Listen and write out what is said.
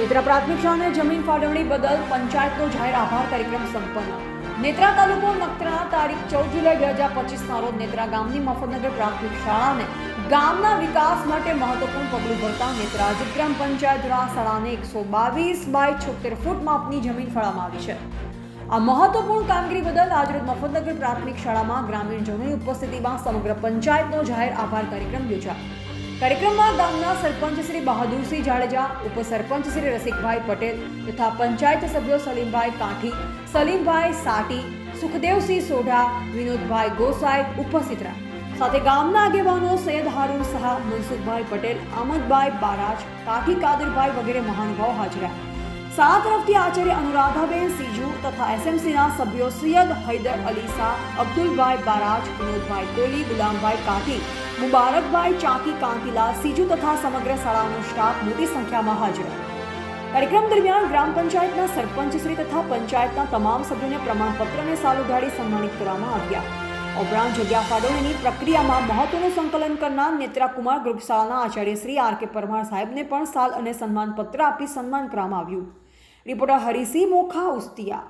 નેત્રા પ્રાથમિક શાળાને જમીન ફાળવણી બદલ પંચાયતનો જાહેર આભાર કાર્યક્રમ સંપન્ન. નેત્રા તાલુકો નખત્રાણા તારીખ ચૌદ જુલાઈ બે હજાર પચીસના રોજ નેત્રા ગામની મફતનગર પ્રાથમિક શાળાને ગામના વિકાસ માટે મહત્વપૂર્ણ પગલું ભરતા નેત્રા ગ્રામ પંચાયત દ્વારા શાળાને એકસો બાવીસ બાય છોતેર ફૂટ માપની જમીન ફાળવવામાં આવી છે. આ મહત્વપૂર્ણ કામગીરી બદલ આજરોજ મફતનગર પ્રાથમિક શાળામાં ગ્રામીણજનોની ઉપસ્થિતિમાં સમગ્ર પંચાયતનો જાહેર આભાર કાર્યક્રમ યોજાયો. કાર્યક્રમમાં ગામના સરપંચ શ્રી બહાદુરસિંહ જાડેજા, ઉપસરપંચ શ્રી રસિકભાઈ પટેલ તથા પંચાયત સભ્યો સલીમભાઈ કાંઠી, સલીમભાઈ સાટી, સુખદેવસિંહ સોઢા, વિનોદભાઈ ગોસાઈ ઉપસ્થિત રહ્યા. સાથે ગામના આગેવાનો સૈયદ હારૂન શાહ મનસુખભાઈ પટેલ અહમદભાઈ બારાજ, કાઠી કાદરભાઈ વગેરે મહાનુભાવો હાજર રહ્યા. સાત તરફથી આચાર્ય અનુરાધાબેન સીજુ તથા એસએમસીના સભ્યો સૈયદ હૈદર અલી શાહ, અબ્દુલભાઈ બારાજ, વિનોદભાઈ કોહલી, ગુલામભાઈ કાઠી મુબારકભાઈ, ચાકી કાંતિલા સીજુ તથા સમગ્ર શાળાનો સ્ટાફ મોટી સંખ્યામાં હાજર કાર્યક્રમ દરમિયાન ગ્રામ પંચાયતના સરપંચશ્રી તથા પંચાયતના તમામ સભ્યોને પ્રમાણપત્રને સાલ ઉઘાડી સન્માનિત કરવામાં આવ્યા. ઉપરાંત જગ્યા ફાળવણીની પ્રક્રિયામાં મહત્વનું સંકલન કરનાર નેત્રાકુમાર ગ્રુપ શાળાના આચાર્ય શ્રી આર કે પરમાર સાહેબને પણ સાલ અને સન્માનપત્ર આપી સન્માન કરવામાં આવ્યું. રિપોર્ટર હરિસિંહ મોખા, ઉસ્તિયા.